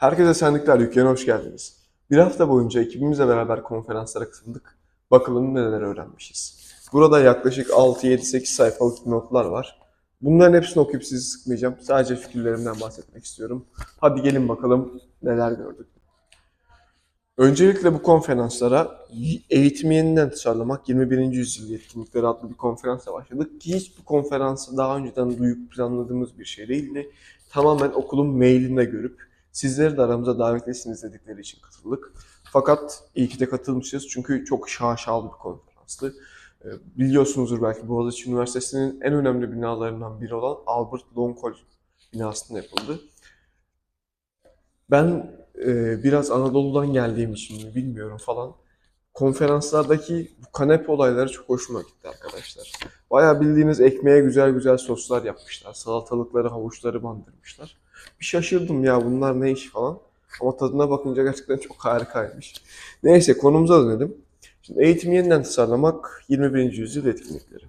Herkese Sendikler Yükü'ne hoş geldiniz. Bir hafta boyunca ekibimizle beraber konferanslara katıldık. Bakalım neler öğrenmişiz. Burada yaklaşık 6-7-8 sayfalık notlar var. Bunların hepsini okuyup sizi sıkmayacağım. Sadece fikirlerimden bahsetmek istiyorum. Hadi gelin bakalım neler gördük. Öncelikle bu konferanslara eğitimi yeniden tasarlamak 21. yüzyıl yetkinlikleri adlı bir konferansla başladık ki hiç bu konferansı daha önceden duyup planladığımız bir şey değildi. Tamamen okulun mailinde görüp sizleri de aramıza davetlisiniz dedikleri için katıldık. Fakat iyi ki de katılmışız çünkü çok şaşalı bir konferanstı. Ee, Biliyorsunuzdur belki Boğaziçi Üniversitesi'nin en önemli binalarından biri olan Albert Lonkol binasında yapıldı. Ben e, biraz Anadolu'dan geldiğim için mi bilmiyorum falan. Konferanslardaki bu kanepe olayları çok hoşuma gitti arkadaşlar. Bayağı bildiğiniz ekmeğe güzel güzel soslar yapmışlar. Salatalıkları, havuçları bandırmışlar. Bir şaşırdım ya bunlar ne iş falan. Ama tadına bakınca gerçekten çok harikaymış. Neyse konumuza dönelim. Şimdi eğitimi yeniden tasarlamak 21. yüzyıl etkinlikleri.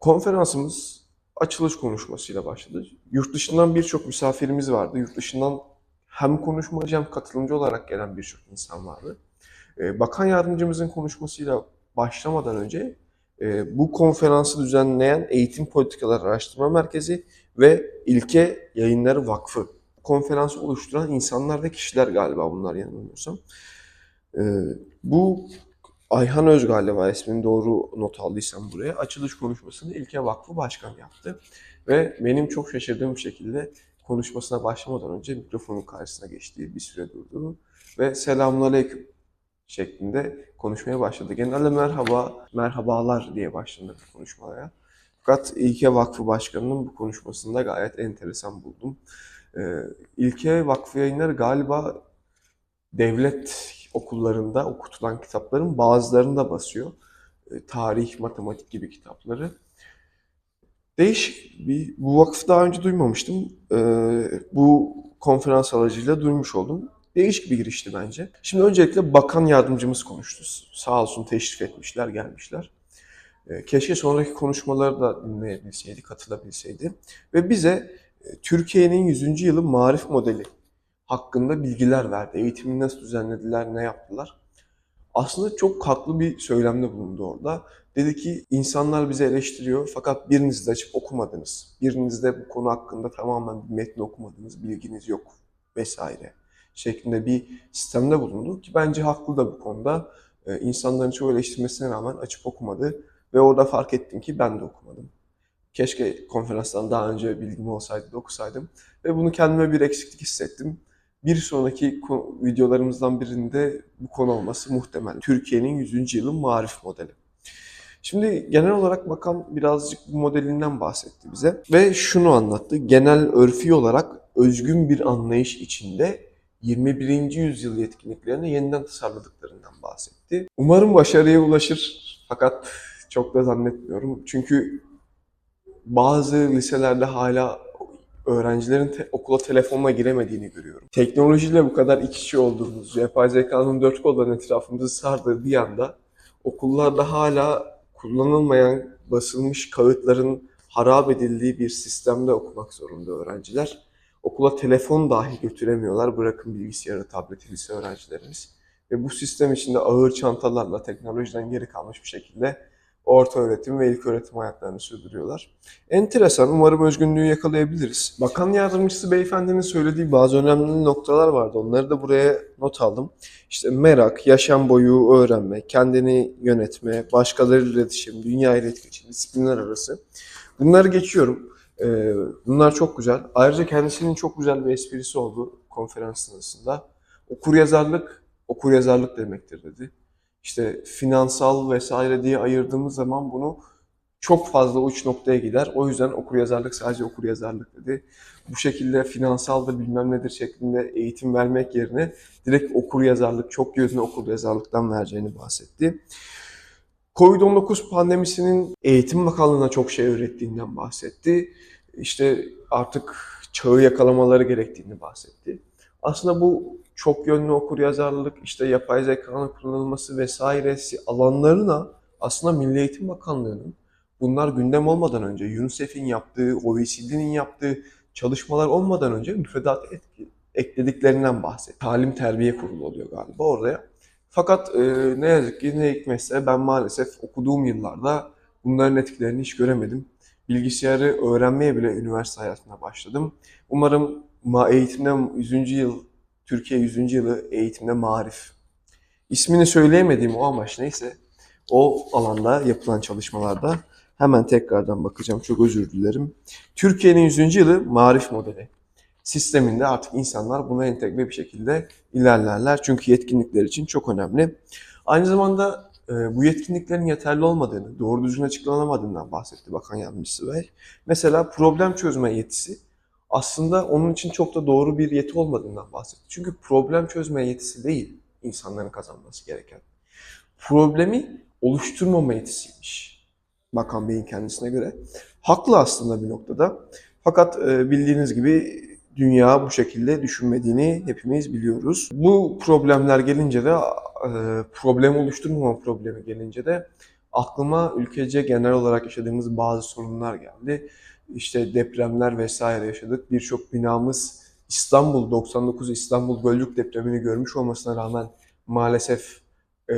Konferansımız açılış konuşmasıyla başladı. Yurt dışından birçok misafirimiz vardı. Yurt dışından hem konuşmacı hem katılımcı olarak gelen birçok insan vardı. Ee, Bakan yardımcımızın konuşmasıyla başlamadan önce bu konferansı düzenleyen Eğitim Politikaları Araştırma Merkezi ve İlke Yayınları Vakfı konferansı oluşturan insanlar ve kişiler galiba bunlar yanılmıyorsam. Ee, bu Ayhan Öz galiba ismini doğru not aldıysam buraya açılış konuşmasını İlke Vakfı Başkanı yaptı. Ve benim çok şaşırdığım şekilde konuşmasına başlamadan önce mikrofonun karşısına geçtiği bir süre durdu ve selamünaleyküm şeklinde konuşmaya başladı. Genelde merhaba, merhabalar diye başlanır bu konuşmaya. Fakat İlke Vakfı Başkanı'nın bu konuşmasında gayet enteresan buldum. Ee, İlke Vakfı yayınları galiba devlet okullarında okutulan kitapların bazılarını da basıyor. Ee, tarih, matematik gibi kitapları. Değişik bir, bu vakfı daha önce duymamıştım. Ee, bu konferans aracıyla duymuş oldum. Değişik bir girişti bence. Şimdi öncelikle bakan yardımcımız konuştu. Sağ olsun teşrif etmişler, gelmişler. Ee, keşke sonraki konuşmaları da dinleyebilseydi, katılabilseydi. Ve bize e, Türkiye'nin 100. yılı marif modeli hakkında bilgiler verdi. Eğitimini nasıl düzenlediler, ne yaptılar. Aslında çok haklı bir söylemde bulundu orada. Dedi ki insanlar bizi eleştiriyor fakat biriniz de açıp okumadınız. Biriniz de bu konu hakkında tamamen bir metni okumadınız, bilginiz yok vesaire şeklinde bir sistemde bulundu ki bence haklı da bu konuda. Ee, insanların çoğu eleştirmesine rağmen açıp okumadı ve orada fark ettim ki ben de okumadım. Keşke konferanstan daha önce bilgim olsaydı da okusaydım ve bunu kendime bir eksiklik hissettim. Bir sonraki videolarımızdan birinde bu konu olması muhtemel. Türkiye'nin 100. yılı marif modeli. Şimdi genel olarak bakan birazcık bu modelinden bahsetti bize ve şunu anlattı. Genel örfi olarak özgün bir anlayış içinde 21. yüzyıl yetkinliklerini yeniden tasarladıklarından bahsetti. Umarım başarıya ulaşır fakat çok da zannetmiyorum. Çünkü bazı liselerde hala öğrencilerin te- okula telefonla giremediğini görüyorum. Teknolojiyle bu kadar iç içe olduğumuz, yapay zekanın dört kolların etrafımızı sardığı bir anda okullarda hala kullanılmayan basılmış kağıtların harap edildiği bir sistemde okumak zorunda öğrenciler. Okula telefon dahi götüremiyorlar. Bırakın bilgisayarı, tableti lise öğrencilerimiz. Ve bu sistem içinde ağır çantalarla teknolojiden geri kalmış bir şekilde orta öğretim ve ilk öğretim hayatlarını sürdürüyorlar. Enteresan, umarım özgünlüğü yakalayabiliriz. Bakan yardımcısı beyefendinin söylediği bazı önemli noktalar vardı. Onları da buraya not aldım. İşte merak, yaşam boyu öğrenme, kendini yönetme, başkalarıyla iletişim, dünya ile iletişim, disiplinler arası. Bunları geçiyorum. Ee, bunlar çok güzel. Ayrıca kendisinin çok güzel bir esprisi oldu konferans sırasında. Okur yazarlık, okur yazarlık demektir dedi. İşte finansal vesaire diye ayırdığımız zaman bunu çok fazla uç noktaya gider. O yüzden okur yazarlık sadece okur yazarlık dedi. Bu şekilde finansal da bilmem nedir şeklinde eğitim vermek yerine direkt okur yazarlık, çok gözüne okur yazarlıktan vereceğini bahsetti. Covid-19 pandemisinin eğitim bakanlığına çok şey öğrettiğinden bahsetti. İşte artık çağı yakalamaları gerektiğini bahsetti. Aslında bu çok yönlü okur yazarlık, işte yapay zekanın kullanılması vesairesi alanlarına aslında Milli Eğitim Bakanlığı'nın bunlar gündem olmadan önce UNICEF'in yaptığı, OECD'nin yaptığı çalışmalar olmadan önce müfredata etki, eklediklerinden bahsetti. Talim terbiye kurulu oluyor galiba oraya. Fakat e, ne yazık ki ne hikmetse ben maalesef okuduğum yıllarda bunların etkilerini hiç göremedim. Bilgisayarı öğrenmeye bile üniversite hayatına başladım. Umarım ma eğitimde 100. yıl, Türkiye 100. yılı eğitimde marif. İsmini söyleyemediğim o amaç neyse o alanda yapılan çalışmalarda hemen tekrardan bakacağım. Çok özür dilerim. Türkiye'nin 100. yılı marif modeli sisteminde artık insanlar buna entegre bir şekilde ilerlerler. Çünkü yetkinlikler için çok önemli. Aynı zamanda e, bu yetkinliklerin yeterli olmadığını, doğru düzgün açıklanamadığından bahsetti Bakan Yardımcısı Bey. Mesela problem çözme yetisi aslında onun için çok da doğru bir yeti olmadığından bahsetti. Çünkü problem çözme yetisi değil insanların kazanması gereken. Problemi oluşturmama yetisiymiş. Bakan Bey'in kendisine göre. Haklı aslında bir noktada. Fakat e, bildiğiniz gibi dünya bu şekilde düşünmediğini hepimiz biliyoruz. Bu problemler gelince de e, problem oluşturmama problemi gelince de aklıma ülkece genel olarak yaşadığımız bazı sorunlar geldi. İşte depremler vesaire yaşadık. Birçok binamız İstanbul 99 İstanbul Gölcük depremini görmüş olmasına rağmen maalesef e,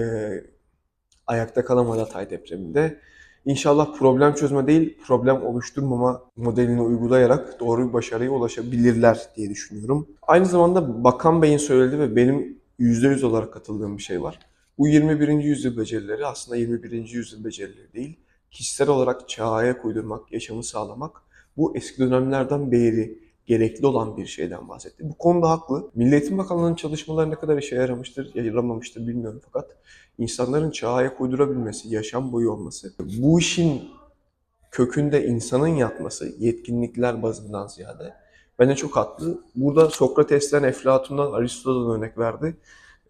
ayakta kalamadı Hatay depreminde. İnşallah problem çözme değil, problem oluşturmama modelini uygulayarak doğru bir başarıya ulaşabilirler diye düşünüyorum. Aynı zamanda Bakan Bey'in söylediği ve benim %100 olarak katıldığım bir şey var. Bu 21. yüzyıl becerileri aslında 21. yüzyıl becerileri değil. Kişisel olarak çağa ayak yaşamı sağlamak bu eski dönemlerden beri gerekli olan bir şeyden bahsetti. Bu konuda haklı. Milliyetin Bakanlığı'nın çalışmaları ne kadar işe yaramıştır, yaramamıştır bilmiyorum fakat insanların çağa ayak yaşam boyu olması, bu işin kökünde insanın yatması, yetkinlikler bazından ziyade bence çok haklı. Burada Sokrates'ten, Eflatun'dan, Aristo'dan örnek verdi.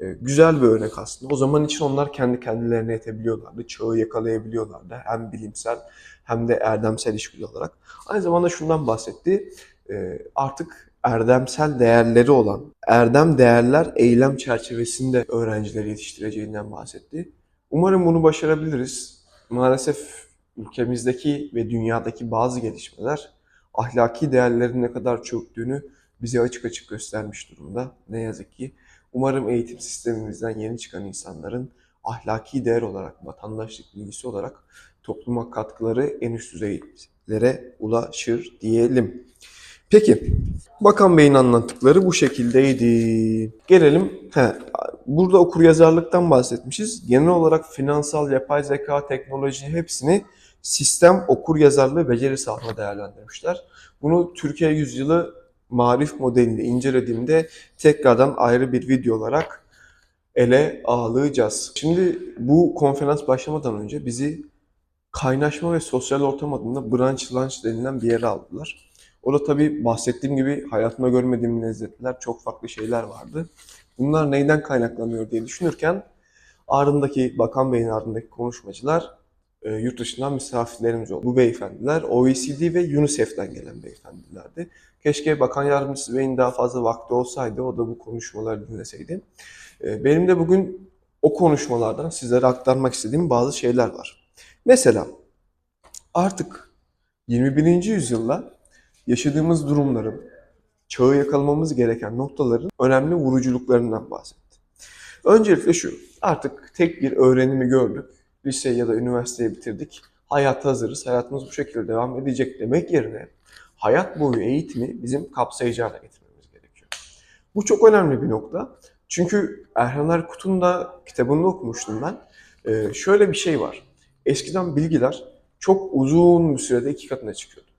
Ee, güzel bir örnek aslında. O zaman için onlar kendi kendilerine yetebiliyorlardı. Çağı yakalayabiliyorlardı. Hem bilimsel hem de erdemsel işgüdü olarak. Aynı zamanda şundan bahsetti. Ee, artık erdemsel değerleri olan erdem değerler eylem çerçevesinde öğrencileri yetiştireceğinden bahsetti. Umarım bunu başarabiliriz. Maalesef ülkemizdeki ve dünyadaki bazı gelişmeler ahlaki değerlerin ne kadar çöktüğünü bize açık açık göstermiş durumda. Ne yazık ki. Umarım eğitim sistemimizden yeni çıkan insanların ahlaki değer olarak, vatandaşlık bilgisi olarak topluma katkıları en üst düzeylere ulaşır diyelim. Peki, Bakan Bey'in anlattıkları bu şekildeydi. Gelelim, he, burada okur yazarlıktan bahsetmişiz. Genel olarak finansal, yapay zeka, teknoloji hepsini sistem okur yazarlığı beceri sahasına değerlendirmişler. Bunu Türkiye Yüzyılı marif modelini incelediğimde tekrardan ayrı bir video olarak ele alacağız. Şimdi bu konferans başlamadan önce bizi kaynaşma ve sosyal ortam adında branch lunch denilen bir yere aldılar. Orada tabii bahsettiğim gibi hayatımda görmediğim lezzetler, çok farklı şeyler vardı. Bunlar neyden kaynaklanıyor diye düşünürken ardındaki, Bakan Bey'in ardındaki konuşmacılar e, yurt dışından misafirlerimiz oldu. Bu beyefendiler OECD ve UNICEF'ten gelen beyefendilerdi. Keşke Bakan Yardımcısı Bey'in daha fazla vakti olsaydı, o da bu konuşmaları dinleseydi. E, benim de bugün o konuşmalardan sizlere aktarmak istediğim bazı şeyler var. Mesela artık 21. yüzyılda yaşadığımız durumların, çağı yakalamamız gereken noktaların önemli vuruculuklarından bahsetti. Öncelikle şu, artık tek bir öğrenimi gördük. Lise ya da üniversiteyi bitirdik. Hayata hazırız, hayatımız bu şekilde devam edecek demek yerine hayat boyu eğitimi bizim kapsayıcı hale getirmemiz gerekiyor. Bu çok önemli bir nokta. Çünkü Erhan Erkut'un da kitabında okumuştum ben. Ee, şöyle bir şey var. Eskiden bilgiler çok uzun bir sürede iki katına çıkıyordu.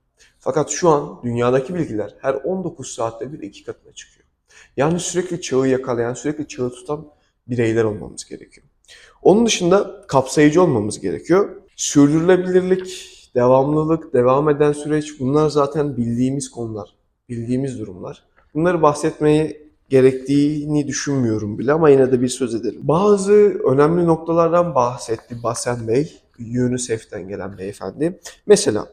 Fakat şu an dünyadaki bilgiler her 19 saatte bir iki katına çıkıyor. Yani sürekli çağı yakalayan, sürekli çağı tutan bireyler olmamız gerekiyor. Onun dışında kapsayıcı olmamız gerekiyor. Sürdürülebilirlik, devamlılık, devam eden süreç bunlar zaten bildiğimiz konular, bildiğimiz durumlar. Bunları bahsetmeyi gerektiğini düşünmüyorum bile ama yine de bir söz edelim. Bazı önemli noktalardan bahsetti Basen Bey, UNICEF'ten gelen beyefendi. Mesela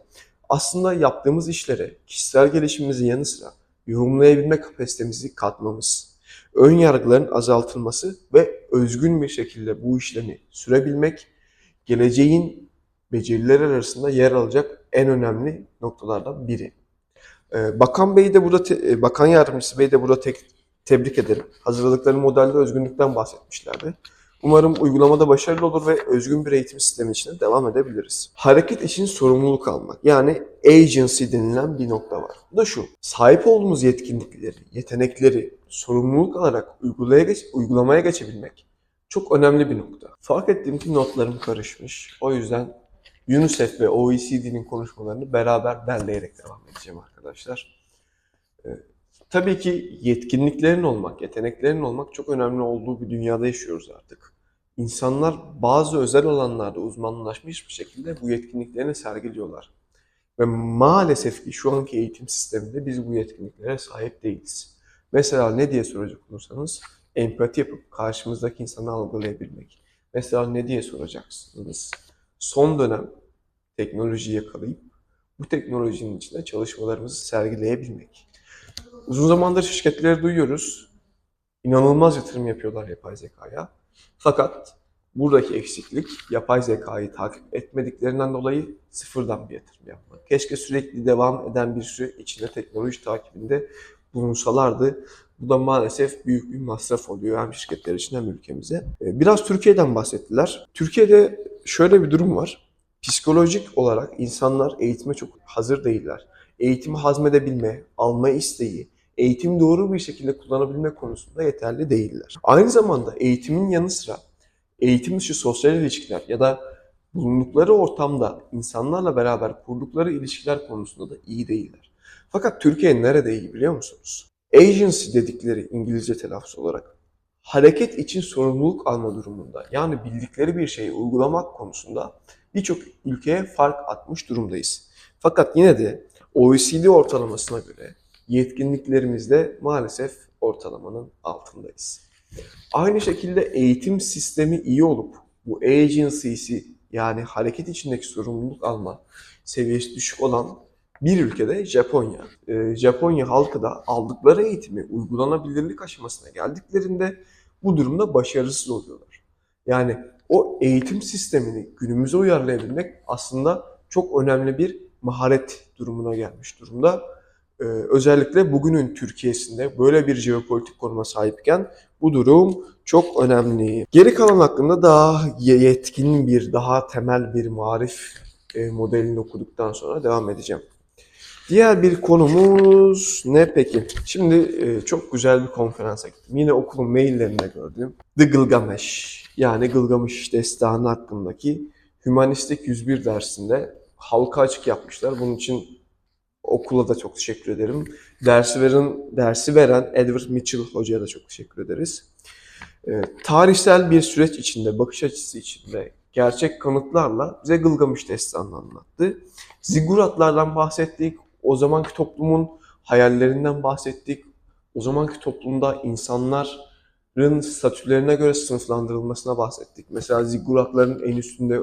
aslında yaptığımız işlere kişisel gelişimimizin yanı sıra yorumlayabilme kapasitemizi katmamız, ön yargıların azaltılması ve özgün bir şekilde bu işlemi sürebilmek geleceğin beceriler arasında yer alacak en önemli noktalardan biri. Ee, Bakan Bey de burada, Bakan Yardımcısı Bey de burada tek Tebrik ederim. Hazırladıkları modelde özgünlükten bahsetmişlerdi. Umarım uygulamada başarılı olur ve özgün bir eğitim sistemi içinde devam edebiliriz. Hareket için sorumluluk almak. Yani agency denilen bir nokta var. Bu da şu. Sahip olduğumuz yetkinlikleri, yetenekleri sorumluluk alarak uygulaya geç, uygulamaya geçebilmek çok önemli bir nokta. Fark ettiğim ki notlarım karışmış. O yüzden UNICEF ve OECD'nin konuşmalarını beraber derleyerek devam edeceğim arkadaşlar. Ee, tabii ki yetkinliklerin olmak, yeteneklerin olmak çok önemli olduğu bir dünyada yaşıyoruz artık. İnsanlar bazı özel alanlarda uzmanlaşmış bir şekilde bu yetkinliklerini sergiliyorlar. Ve maalesef ki şu anki eğitim sisteminde biz bu yetkinliklere sahip değiliz. Mesela ne diye soracak olursanız empati yapıp karşımızdaki insanı algılayabilmek. Mesela ne diye soracaksınız? Son dönem teknolojiyi yakalayıp bu teknolojinin içinde çalışmalarımızı sergileyebilmek. Uzun zamandır şirketleri duyuyoruz. İnanılmaz yatırım yapıyorlar yapay zekaya. Fakat buradaki eksiklik yapay zekayı takip etmediklerinden dolayı sıfırdan bir yatırım yapmak. Keşke sürekli devam eden bir süre içinde teknoloji takibinde bulunsalardı. Bu da maalesef büyük bir masraf oluyor hem şirketler için hem ülkemize. Ee, Biraz Türkiye'den bahsettiler. Türkiye'de şöyle bir durum var. Psikolojik olarak insanlar eğitime çok hazır değiller. Eğitimi hazmedebilme, alma isteği, eğitimi doğru bir şekilde kullanabilme konusunda yeterli değiller. Aynı zamanda eğitimin yanı sıra eğitim dışı sosyal ilişkiler ya da bulundukları ortamda insanlarla beraber kurdukları ilişkiler konusunda da iyi değiller. Fakat Türkiye nerede iyi biliyor musunuz? Agency dedikleri İngilizce telaffuz olarak hareket için sorumluluk alma durumunda yani bildikleri bir şeyi uygulamak konusunda birçok ülkeye fark atmış durumdayız. Fakat yine de OECD ortalamasına göre yetkinliklerimizde maalesef ortalamanın altındayız. Aynı şekilde eğitim sistemi iyi olup bu agency'si yani hareket içindeki sorumluluk alma seviyesi düşük olan bir ülkede Japonya. Ee, Japonya halkı da aldıkları eğitimi uygulanabilirlik aşamasına geldiklerinde bu durumda başarısız oluyorlar. Yani o eğitim sistemini günümüze uyarlayabilmek aslında çok önemli bir maharet durumuna gelmiş durumda. Ee, özellikle bugünün Türkiye'sinde böyle bir jeopolitik konuma sahipken bu durum çok önemli. Geri kalan hakkında daha yetkin bir, daha temel bir marif e, modelini okuduktan sonra devam edeceğim. Diğer bir konumuz ne peki? Şimdi e, çok güzel bir konferansa gittim. Yine okulun maillerinde gördüğüm The Gilgamesh yani Gılgamış Destanı hakkındaki Hümanistik 101 dersinde halka açık yapmışlar. Bunun için okula da çok teşekkür ederim. Dersi veren, dersi veren Edward Mitchell hocaya da çok teşekkür ederiz. E, tarihsel bir süreç içinde, bakış açısı içinde gerçek kanıtlarla bize Gılgamış Destanı'nı anlattı. Ziguratlardan bahsettik, o zamanki toplumun hayallerinden bahsettik. O zamanki toplumda insanların statülerine göre sınıflandırılmasına bahsettik. Mesela ziguratların en üstünde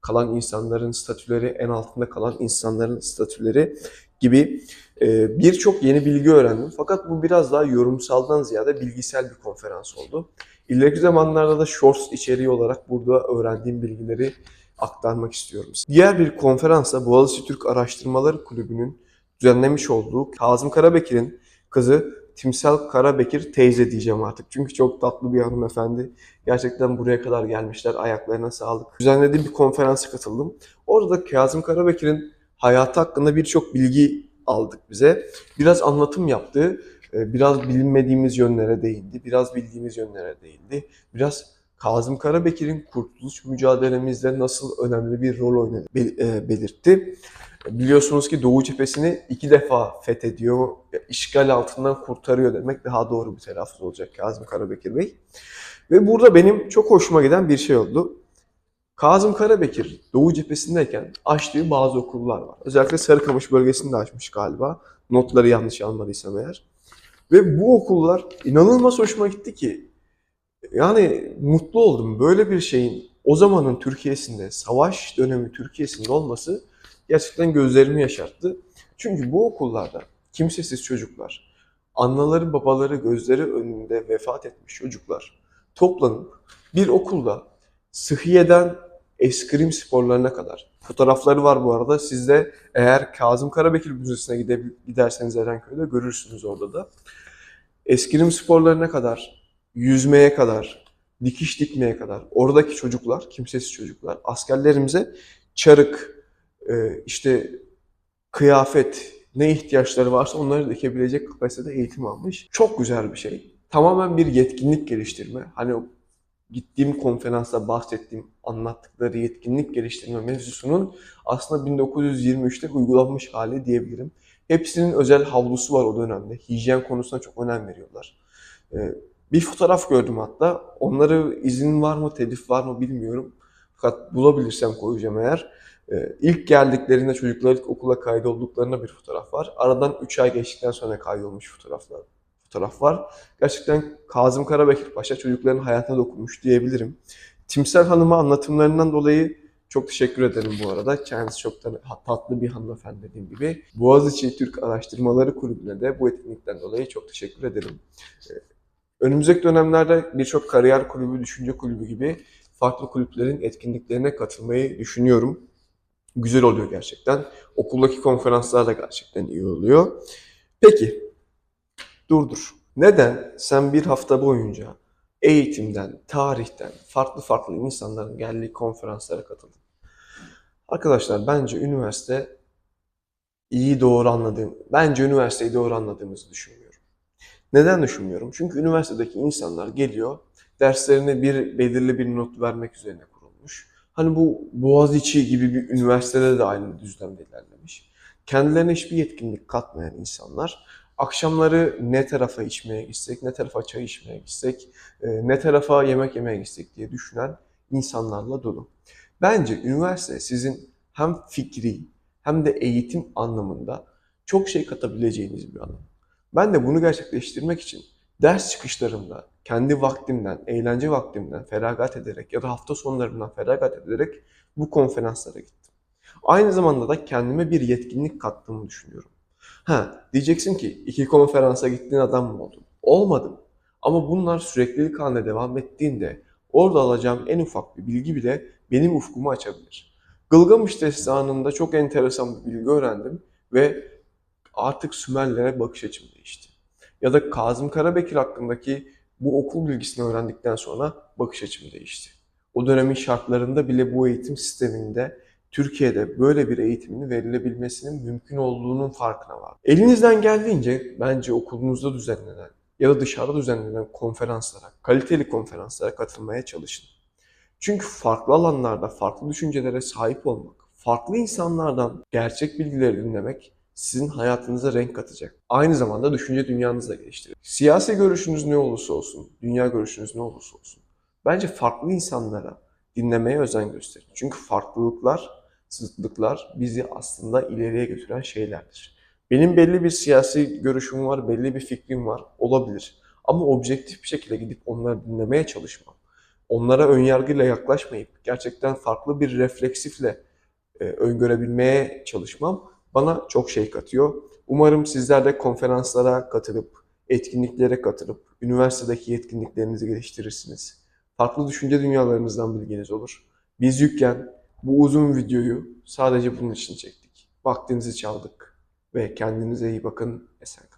kalan insanların statüleri, en altında kalan insanların statüleri gibi e, birçok yeni bilgi öğrendim. Fakat bu biraz daha yorumsaldan ziyade bilgisel bir konferans oldu. İleriki zamanlarda da shorts içeriği olarak burada öğrendiğim bilgileri aktarmak istiyorum. Diğer bir konferansa Boğaziçi Türk Araştırmaları Kulübü'nün düzenlemiş olduğu Kazım Karabekir'in kızı Timsel Karabekir teyze diyeceğim artık. Çünkü çok tatlı bir hanımefendi. Gerçekten buraya kadar gelmişler. Ayaklarına sağlık. Düzenlediğim bir konferansa katıldım. Orada da Kazım Karabekir'in hayatı hakkında birçok bilgi aldık bize. Biraz anlatım yaptı. Biraz bilinmediğimiz yönlere değindi. Biraz bildiğimiz yönlere değindi. Biraz Kazım Karabekir'in kurtuluş mücadelemizde nasıl önemli bir rol oynadı belirtti. Biliyorsunuz ki Doğu cephesini iki defa fethediyor, işgal altından kurtarıyor demek daha doğru bir telaffuz olacak Kazım Karabekir Bey. Ve burada benim çok hoşuma giden bir şey oldu. Kazım Karabekir Doğu cephesindeyken açtığı bazı okullar var. Özellikle Sarıkamış bölgesinde açmış galiba. Notları yanlış almadıysam eğer. Ve bu okullar inanılmaz hoşuma gitti ki. Yani mutlu oldum. Böyle bir şeyin o zamanın Türkiye'sinde, savaş dönemi Türkiye'sinde olması gerçekten gözlerimi yaşarttı. Çünkü bu okullarda kimsesiz çocuklar, anaları babaları gözleri önünde vefat etmiş çocuklar toplanıp bir okulda sıhhiyeden eskrim sporlarına kadar. Fotoğrafları var bu arada. Siz de eğer Kazım Karabekir Müzesi'ne giderseniz Erenköy'de görürsünüz orada da. eskrim sporlarına kadar, yüzmeye kadar, dikiş dikmeye kadar oradaki çocuklar, kimsesiz çocuklar askerlerimize çarık, işte kıyafet, ne ihtiyaçları varsa onları dikebilecek kapasitede eğitim almış. Çok güzel bir şey. Tamamen bir yetkinlik geliştirme. Hani gittiğim konferansta bahsettiğim, anlattıkları yetkinlik geliştirme mevzusunun aslında 1923'te uygulanmış hali diyebilirim. Hepsinin özel havlusu var o dönemde. Hijyen konusuna çok önem veriyorlar. Ee, bir fotoğraf gördüm hatta. Onları izin var mı, telif var mı bilmiyorum. Fakat bulabilirsem koyacağım eğer. Ee, ilk geldiklerinde çocuklar ilk okula kaydolduklarında bir fotoğraf var. Aradan 3 ay geçtikten sonra kaydolmuş fotoğraflar fotoğraf var. Gerçekten Kazım Karabekir Paşa çocukların hayatına dokunmuş diyebilirim. Timsel Hanım'a anlatımlarından dolayı çok teşekkür ederim bu arada. Kendisi çok tatlı bir hanımefendi dediğim gibi. Boğaziçi Türk Araştırmaları Kulübü'ne de bu etkinlikten dolayı çok teşekkür ederim. Ee, Önümüzdeki dönemlerde birçok kariyer kulübü, düşünce kulübü gibi farklı kulüplerin etkinliklerine katılmayı düşünüyorum. Güzel oluyor gerçekten. Okuldaki konferanslar da gerçekten iyi oluyor. Peki, dur dur. Neden sen bir hafta boyunca eğitimden, tarihten, farklı farklı insanların geldiği konferanslara katıldın? Arkadaşlar bence üniversite iyi doğru anladığım, bence üniversiteyi doğru anladığımızı düşünmüyorum. Neden düşünmüyorum? Çünkü üniversitedeki insanlar geliyor, derslerine bir belirli bir not vermek üzerine kurulmuş. Hani bu Boğaziçi gibi bir üniversitede de aynı düzlemde ilerlemiş. Kendilerine hiçbir yetkinlik katmayan insanlar akşamları ne tarafa içmeye gitsek, ne tarafa çay içmeye gitsek, e, ne tarafa yemek yemeye gitsek diye düşünen insanlarla dolu. Bence üniversite sizin hem fikri hem de eğitim anlamında çok şey katabileceğiniz bir alan. Ben de bunu gerçekleştirmek için ders çıkışlarımda kendi vaktimden, eğlence vaktimden feragat ederek ya da hafta sonlarımdan feragat ederek bu konferanslara gittim. Aynı zamanda da kendime bir yetkinlik kattığımı düşünüyorum. Ha, diyeceksin ki iki konferansa gittiğin adam mı oldun? Olmadım. Ama bunlar süreklilik haline devam ettiğinde orada alacağım en ufak bir bilgi bile benim ufkumu açabilir. Gılgamış Destanı'nda çok enteresan bir bilgi öğrendim ve artık Sümerlere bakış açım değişti. Ya da Kazım Karabekir hakkındaki bu okul bilgisini öğrendikten sonra bakış açım değişti. O dönemin şartlarında bile bu eğitim sisteminde Türkiye'de böyle bir eğitimin verilebilmesinin mümkün olduğunun farkına var. Elinizden geldiğince bence okulunuzda düzenlenen ya da dışarıda düzenlenen konferanslara, kaliteli konferanslara katılmaya çalışın. Çünkü farklı alanlarda farklı düşüncelere sahip olmak, farklı insanlardan gerçek bilgileri dinlemek sizin hayatınıza renk katacak. Aynı zamanda düşünce dünyanızı da geliştirecek. Siyasi görüşünüz ne olursa olsun, dünya görüşünüz ne olursa olsun. Bence farklı insanlara dinlemeye özen gösterin. Çünkü farklılıklar, zıtlıklar bizi aslında ileriye götüren şeylerdir. Benim belli bir siyasi görüşüm var, belli bir fikrim var, olabilir. Ama objektif bir şekilde gidip onları dinlemeye çalışmam. Onlara önyargıyla yaklaşmayıp gerçekten farklı bir refleksifle e, öngörebilmeye çalışmam bana çok şey katıyor. Umarım sizler de konferanslara katılıp, etkinliklere katılıp, üniversitedeki yetkinliklerinizi geliştirirsiniz. Farklı düşünce dünyalarınızdan bilginiz olur. Biz yükken bu uzun videoyu sadece bunun için çektik. Vaktinizi çaldık ve kendinize iyi bakın. Esen kalın.